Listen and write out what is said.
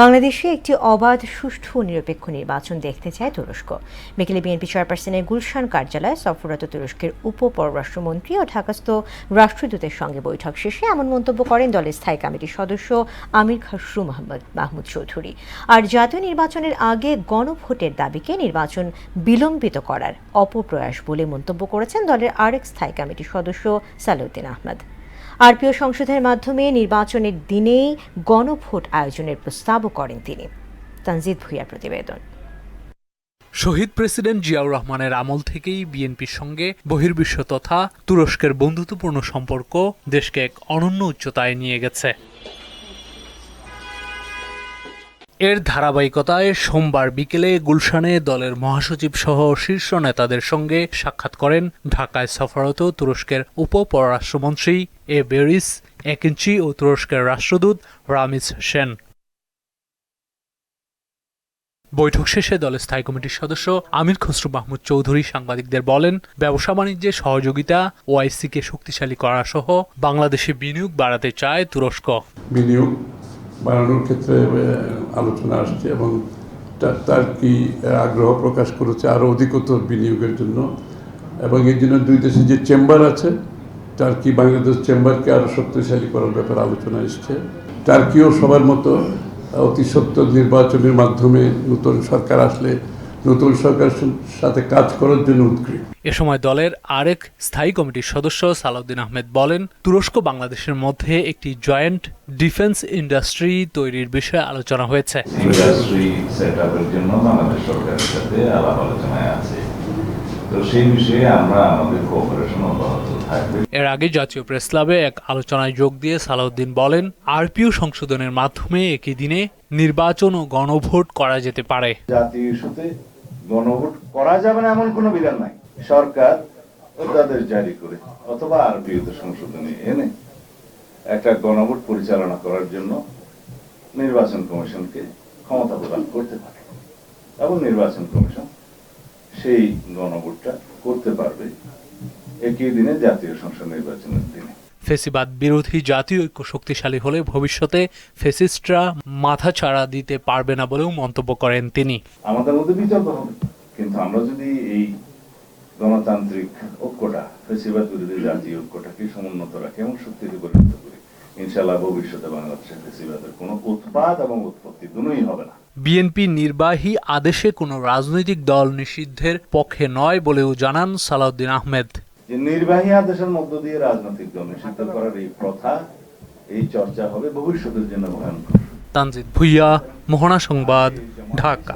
বাংলাদেশে একটি অবাধ, সুষ্ঠু নিরপেক্ষ নির্বাচন দেখতে চায় তুরস্ক। বিকেলে বিএনপি চেয়ারপারসনের গুলশান কার্যালয়ে সফররত তুরস্কের উপ পররাষ্ট্রমন্ত্রী ও ঢাকাস্থ রাষ্ট্রদূতের সঙ্গে বৈঠক শেষে এমন মন্তব্য করেন দলের স্থায়ী কমিটির সদস্য আমির খসরু মোহাম্মদ মাহমুদ চৌধুরী। আর জাতীয় নির্বাচনের আগে গণভোটের দাবিকে নির্বাচন বিলম্বিত করার অপপ্রয়াস বলে মন্তব্য করেছেন দলের আরেক স্থায়ী কমিটির সদস্য সালাউদ্দিন আহমদ। আরপিও সংসদের মাধ্যমে নির্বাচনের দিনেই গণভোট আয়োজনের প্রস্তাবও করেন তিনি। তানজিদ ভুইয়ার প্রতিবেদন। শহীদ প্রেসিডেন্ট জিয়াউর রহমানের আমল থেকেই বিএনপির সঙ্গে বহির্বিশ্ব তথা তুরস্কের বন্ধুত্বপূর্ণ সম্পর্ক দেশকে এক অনন্য উচ্চতায় নিয়ে গেছে। এর ধারাবাহিকতায় সোমবার বিকেলে গুলশানে দলের মহাসচিব সহ শীর্ষ নেতাদের সঙ্গে সাক্ষাৎ করেন ঢাকায় সফররত তুরস্কের উপ পররাষ্ট্রমন্ত্রী এ বেরিস একিঞ্চি ও তুরস্কের রাষ্ট্রদূত রামিজ সেন। বৈঠক শেষে দলের স্থায়ী কমিটির সদস্য আমির খসরু মাহমুদ চৌধুরী সাংবাদিকদের বলেন, ব্যবসা বাণিজ্যে সহযোগিতা ওআইসিকে শক্তিশালী করা সহ বাংলাদেশে বিনিয়োগ বাড়াতে চায় তুরস্ক। বিনিয়োগ বাড়ানোর ক্ষেত্রে আলোচনা আসছে এবং তার কি আগ্রহ প্রকাশ করেছে আরও অধিকতর বিনিয়োগের জন্য। এবং এর জন্য দুই দেশে যে চেম্বার আছে টার্কি বাংলাদেশ চেম্বারকে আরও শক্তিশালী করার ব্যাপারে আলোচনা এসছে। টার্কিও সবার মতো অতি সত্য নির্বাচনের মাধ্যমে নতুন সরকার আসলে নতুন সরকারের সাথে কাজ করার জন্য উদ্গ্রীব এ সময় দলের আরেক স্থায়ী কমিটির সদস্য সালাউদ্দিন আহমেদ বলেন তুরস্ক বাংলাদেশের মধ্যে একটি জয়েন্ট ডিফেন্স ইন্ডাস্ট্রি তৈরির বিষয়ে আলোচনা হয়েছে। ইন্ডাস্ট্রি সেট আপের জন্য বাংলাদেশ সরকারের সাথে আলাপ আলোচনায় আছে। তো সেই বিষয়ে আমরা আমাদের কোঅপারেশন অব্যাহত এর আগে জাতীয় প্রেস ক্লাবে এক আলোচনায় যোগ দিয়ে সালাউদ্দিন বলেন, আরপিও সংশোধনের মাধ্যমে একই দিনে নির্বাচন ও গণভোট করা যেতে পারে। জাতীয় ইস্যুতে গণভোট করা যাবে না এমন কোনো বিধান নাই। সরকার অধ্যাদেশ জারি করে অথবা আরপিওতে সংশোধনী এনে একটা গণভোট পরিচালনা করার জন্য নির্বাচন কমিশনকে ক্ষমতা প্রদান করতে পারে। এবং নির্বাচন কমিশন সেই গণভোটটা করতে পারবে একই দিনে জাতীয় সংসদ নির্বাচনের দিনে। ফেসিবাদ বিরোধী জাতীয় ঐক্য শক্তিশালী হলে ভবিষ্যতে ফেসিস্টরা মাথা ছাড়া দিতে পারবে না বলেও মন্তব্য করেন তিনি। আমাদের মধ্যে বিতর্ক হবে। কিন্তু আমরা যদি এই গণতান্ত্রিক ঐক্যটা ফেসিবাদ বিরোধী জাতীয় ঐক্যটাকে সমুন্নত রাখি এবং শক্তিতে পরিণত করি ইনশাল্লাহ ভবিষ্যতে বাংলাদেশে ফেসিবাদের কোনো উৎপাদ এবং উৎপত্তি দুটোই হবে না। বিএনপি নির্বাহী আদেশে কোনো রাজনৈতিক দল নিষিদ্ধের পক্ষে নয় বলেও জানান সালাউদ্দিন আহমেদ। যে নির্বাহী আদেশের মধ্য দিয়ে রাজনৈতিক দল নিষিদ্ধ করার এই প্রথা, এই চর্চা হবে ভবিষ্যতের জন্য ভয়ঙ্কর। তানজিদ ভুইয়া, মোহনা সংবাদ, ঢাকা।